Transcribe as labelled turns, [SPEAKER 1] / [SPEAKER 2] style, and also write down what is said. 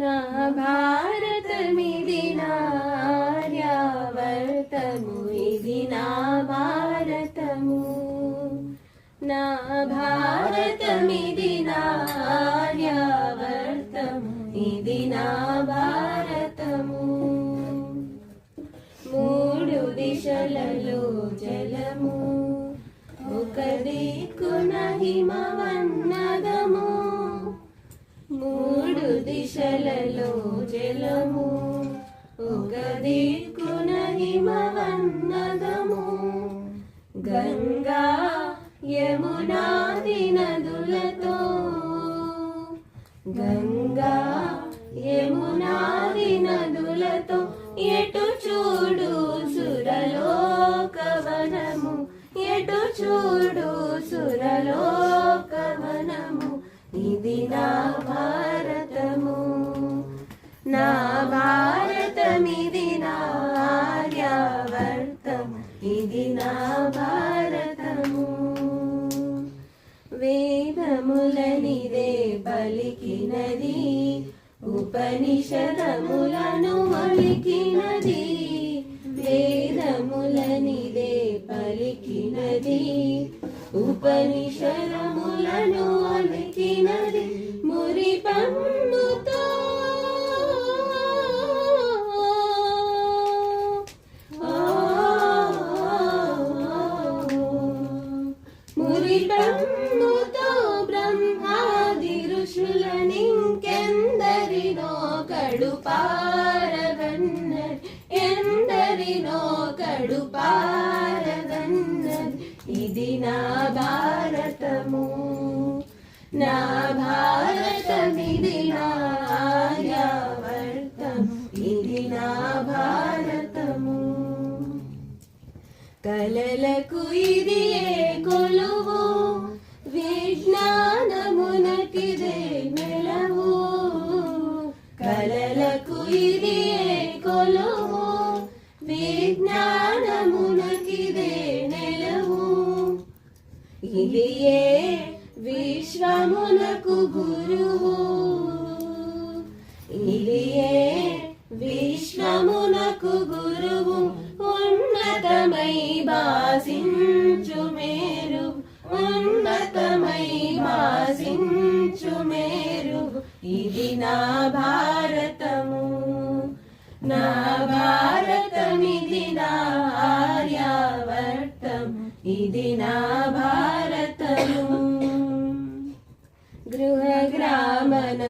[SPEAKER 1] నా భారతమిది నా ఇది నా భారతము. నా భారతమిది నా ఇది నా భారతము. మూడు దిశలలో జలము ఒక దిక్కున హిమవన్నదము దిశలలో జలము ఒక దిక్కున హిమవన్నదము. గంగా యమునా నదులతో గంగా యమునా నదులతో ఎటు నా భారతమిది నా ఆర్యావర్తము ఇది నా భారతము. వేదములనిదే పలికినది ఉపనిషదములను ఒలికినది వేదములనిదే పలికినది ఉపనిషదములను ఒలికినది మురిపమ్ముతో మురిపమ్ముతో బ్రహ్మాది ఋషుల ఋషులనింకెందరినో కడుపారగన్నది ఎందరినో కడుపారగన్నది ఇది నా భారతము నా భారతమిది నా ఆర్యావర్తము ఇది నా భారతము కలలకు ఇది కలలకు ఇది కొలువు విజ్ఞానమునకిదే నెలవు. ఇది ఏ విశ్వమునకు గురువు? ఇది ఏ విశ్వమునకు గురువు? ఉన్నతమై బాసించు మేరు. ఉన్నతమై బాసించు మేరు. ఇది నా భా నా భారతమిది నా ఆర్యావర్తం. ఇది నా భారతము. గృహ గ్రామన